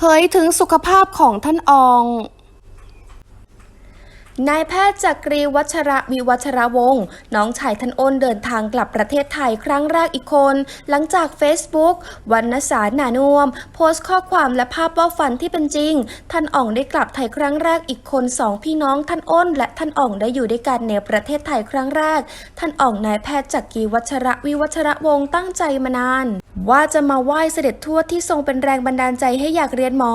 เผยถึงสุขภาพของท่านออง นายแพทย์จักรีวัชระวิวัชระวงศ์น้องชายท่านอ้นเดินทางกลับประเทศไทยครั้งแรกอีกคน หลังจาก Facebook วันนสารนานวม โพสต์ข้อความและภาพว่าฝันที่เป็นจริง ท่านอ่องได้กลับไทยครั้งแรกอีกคนสองพี่น้องท่านอ้น และท่านอ่องได้อยู่ด้วยกันในประเทศไทยครั้งแรก ท่านอ่องนายแพทย์จักรีวัชระวิวัชระวงศ์ตั้งใจมานาน ว่าจะมาไหว้เสด็จทวดที่ทรงเป็นแรงบันดาลใจให้อยากเรียนหมอ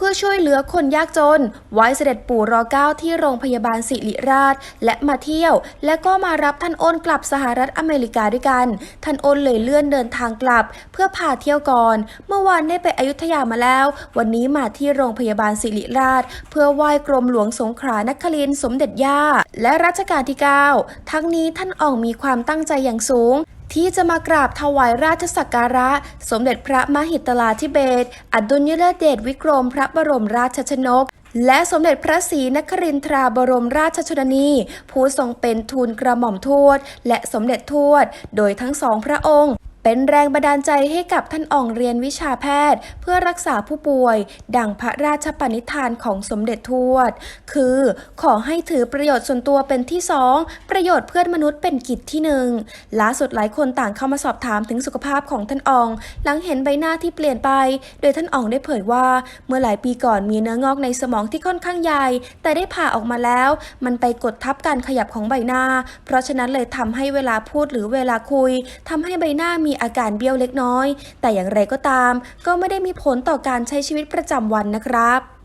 เพื่อช่วยเหลือคนยากจน ไว้เสด็จปู่รอเก้าที่โรงพยาบาลศิริราช และมาเที่ยว และก็มารับท่านอ้นกลับสหรัฐอเมริกาด้วยกัน ท่านอ้นเลยเลื่อนเดินทางกลับ เพื่อพาเที่ยวก่อน เมื่อวานได้ไปอยุธยามาแล้ว วันนี้มาที่โรงพยาบาลศิริราช เพื่อไหว้กรมหลวงสงขลานครินสมเด็จย่า และรัชกาลที่ 9 ทั้งนี้ท่านอ่องมีความตั้งใจอย่างสูง ที่จะมากราบถวายราชสักการะ สมเด็จพระมหิตลาธิเบศอดุลยเดชวิกรมพระบรมราชชนก และสมเด็จพระศรีนครินทราบรมราชชนนี ผู้ทรงเป็นทูลกระหม่อมทวดและสมเด็จทวดโดยทั้งสองพระองค์ เป็นแรงบันดาลใจให้กับท่านอ่องเรียนวิชาแพทย์ เพื่อรักษาผู้ป่วย ดังพระราชปณิธานของสมเด็จทวด คือขอให้ถือประโยชน์ส่วนตัวเป็นที่สองประโยชน์เพื่อนมนุษย์เป็นกิจที่หนึ่งล่าสุดหลายคนต่างเข้ามาสอบถามถึงสุขภาพของท่านอ่อง หลังเห็นใบหน้าที่เปลี่ยนไป โดยท่านอ่องได้เผยว่า เมื่อหลายปีก่อนมีเนื้องอกในสมองที่ค่อนข้างใหญ่ แต่ได้ผ่าออกมาแล้ว มันไปกดทับการขยับของใบหน้า เพราะฉะนั้นเลยทำให้เวลาพูดหรือเวลาคุยทำให้ใบหน้ามีอาการเบี้ยวเล็กน้อย แต่อย่างไรก็ตาม ก็ไม่ได้มีผลต่อการใช้ชีวิตประจำวันนะครับ